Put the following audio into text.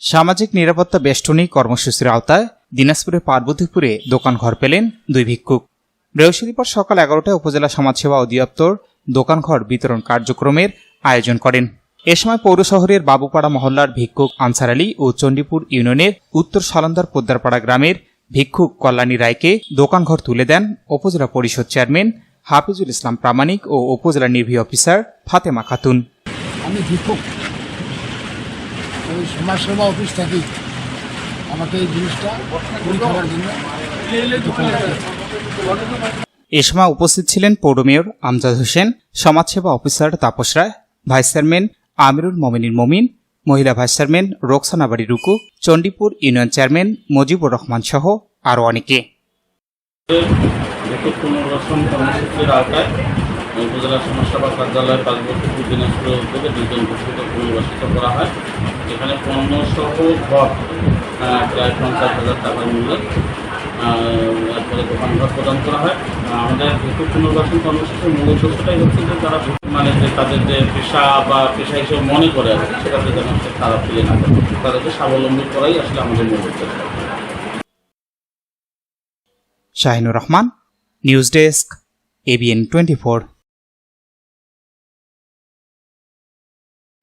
সামাজিক নিরাপত্তা বেষ্টনী কর্মসূচির আওতায় দিনাজপুরের পার্বতীপুরে দোকান ঘর পেলেন দুই ভিক্ষুক। বৃহস্পতিবার সকাল এগারোটায় উপজেলা সমাজসেবা অধিদপ্তর দোকানঘর বিতরণ কার্যক্রমের আয়োজন করেন। এ সময় পৌর শহরের বাবুপাড়া মহল্লার ভিক্ষুক আনসার আলী ও চণ্ডীপুর ইউনিয়নের উত্তর সালন্দার পোদ্দারপাড়া গ্রামের ভিক্ষুক কল্যাণী রায়কে দোকানঘর তুলে দেন উপজেলা পরিষদ চেয়ারম্যান হাফিজুল ইসলাম প্রামাণিক ও উপজেলা নির্বাহী অফিসার ফাতেমা খাতুন। আমি ভিক্ষুক। ওই সমাজসেবা অফিস থাকি। আমাকে এই জিনিসটা খাওয়ার জন্য এ সময় উপস্থিত ছিলেন পৌর মেয়র আমজাদ হোসেন সমাজসেবা officer Tapas Roy vice chairman Amirul Mominul Momin মহিলা ভাইস চেয়ারম্যান রোকসানা বাড়ি রুকু চণ্ডীপুর ইউনিয়ন চেয়ারম্যান মুজিবুর রহমান সহ আরও অনেকে। উপজেলা সমাজসেবা কার্যালয় পার্বতীপুর দিনাজপুর উদ্যোগে দুজন ঘোষিত পুনর্বাসিত করা হয়। এখানে পণ্য সহ ঘর প্রায় পঞ্চাশ হাজার টাকার মূল্যে আহ, এরপরে দোকান ঘর প্রদান করা হয়। আমাদের বিদ্যুৎ পুনর্বাসন কর্মসূচির মূল উদ্দেশ্যটাই হচ্ছে যে তারা মানে যে তাদের যে পেশা বা পেশা হিসেবে মনে করে কি, সেটাতে যেন খারাপ ফিরে না করে তাদেরকে স্বাবলম্বী করাই আসলে আমাদের মূল উদ্দেশ্য। Shahinur Rahman news desk ABN twenty four.